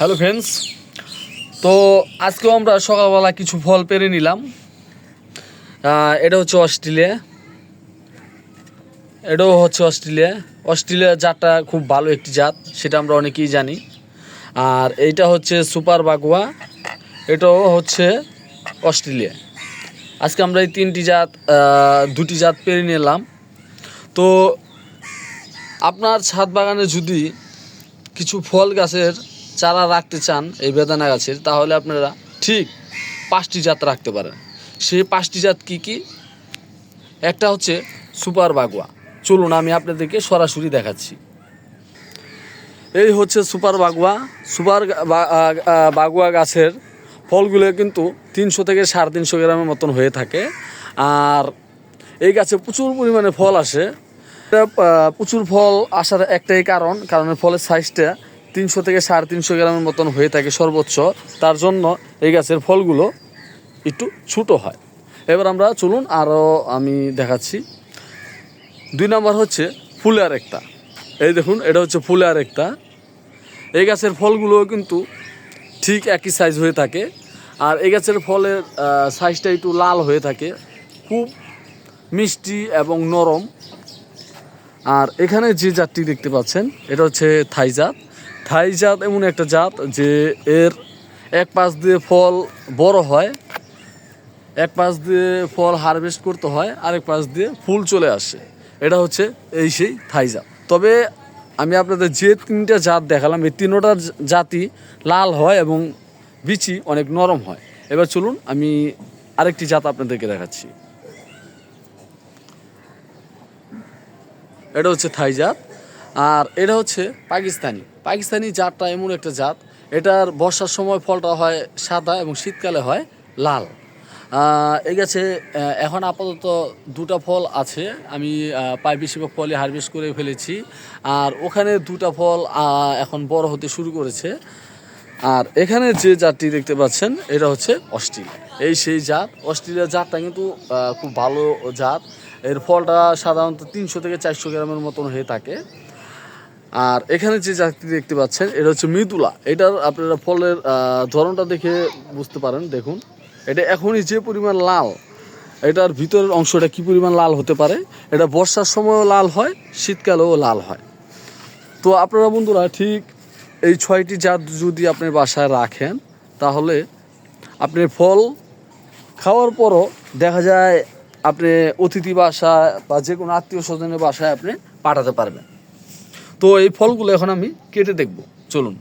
Hello friends তো আজকেও আমরা সকালবেলা কিছু ফল পেরে নিলাম। এটা হচ্ছে অস্ট্রেলিয়া। এটাও হচ্ছে অস্ট্রেলিয়া। অস্ট্রেলিয়া জাতটা খুব ভালো একটি জাত, সেটা আমরা অনেকেই জানি। আর এইটা হচ্ছে সুপার বাগুয়া। এটাও হচ্ছে অস্ট্রেলিয়া। আজকে আমরা এই তিনটি জাত দুটি জাত পেরে নিলাম। তো আপনার ছাদ বাগানে যদি কিছু ফল গাছের চারা রাখতে চান এই বেদানা গাছের, তাহলে আপনারা ঠিক পাঁচটি জাত রাখতে পারেন। সেই পাঁচটি জাত কি কি? একটা হচ্ছে সুপার বাগুয়া। চলুন আমি আপনাদেরকে সরাসরি দেখাচ্ছি। এই হচ্ছে সুপার বাগুয়া। সুপার বাগুয়া গাছের ফলগুলো কিন্তু তিনশো থেকে সাড়ে তিনশো গ্রামের মতন হয়ে থাকে। আর এই গাছে প্রচুর পরিমাণে ফল আসে। প্রচুর ফল আসার একটাই কারণ কারণ ফলের সাইজটা তিনশো থেকে সাড়ে তিনশো গ্রামের মতন হয়ে থাকে সর্বোচ্চ। তার জন্য এই গাছের ফলগুলো একটু ছোটো হয়। এবার আমরা চলুন আরও আমি দেখাচ্ছি। দুই নম্বর হচ্ছে ফুলের একটা এই দেখুন, এটা হচ্ছে ফুলের একটা এই গাছের ফলগুলো কিন্তু ঠিক একই সাইজ হয়ে থাকে। আর এই গাছের ফলের সাইজটা একটু লাল হয়ে থাকে। খুব মিষ্টি এবং নরম। আর এখানে যে জাতটি দেখতে পাচ্ছেন, এটা হচ্ছে থাই জাত থাই জাত এমন একটা জাত যে এর এক পাশ দিয়ে ফল বড় হয়, এক পাশ দিয়ে ফল হারভেস্ট করতে হয়, আরেক পাশ দিয়ে ফুল চলে আসে। এটা হচ্ছে এই সেই থাই জাত। তবে আমি আপনাদের যে তিনটা জাত দেখালাম, এই তিনোটার জাতি লাল হয় এবং বিচি অনেক নরম হয়। এবার চলুন আমি আরেকটি জাত আপনাদেরকে দেখাচ্ছি। এটা হচ্ছে থাই জাত। আর এটা হচ্ছে পাকিস্তানি। পাকিস্তানি জাতটা এমন একটা জাত, এটার বর্ষার সময় ফলটা হয় সাদা এবং শীতকালে হয় লাল। এই গাছে এখন আপাতত দুটা ফল আছে, আমি প্রায় বেশিরভাগ ফলই হারভেস্ট করে ফেলেছি। আর ওখানে দুটা ফল এখন বড় হতে শুরু করেছে। আর এখানে যে জাতটি দেখতে পাচ্ছেন, এটা হচ্ছে অস্ট্রেলিয়া। এই সেই জাত অস্ট্রেলিয়া জাতটা কিন্তু খুব ভালো জাত। এর ফলটা সাধারণত তিনশো থেকে চারশো গ্রামের মতন হয়ে থাকে। আর এখানে যে জাতটি দেখতে পাচ্ছেন, এটা হচ্ছে মৃদুলা। এটার আপনারা ফলের ধরনটা দেখে বুঝতে পারেন, দেখুন। এটা এখনই যে পরিমাণ লাল, এটার ভিতরের অংশটা কি পরিমাণ লাল হতে পারে? এটা বর্ষার সময়ও লাল হয়, শীতকালেও লাল হয়। তো আপনারা বন্ধুরা, ঠিক এই ছয়টি জাত যদি আপনি বাসায় রাখেন, তাহলে আপনি ফল খাওয়ার পরও দেখা যায় আপনি অতিথি বাসায় বা যে কোনো আত্মীয় স্বজনের বাসায় আপনি পাঠাতে পারবেন। তো এই ফলগুলো এখন আমি কেটে দেখব। চলুন।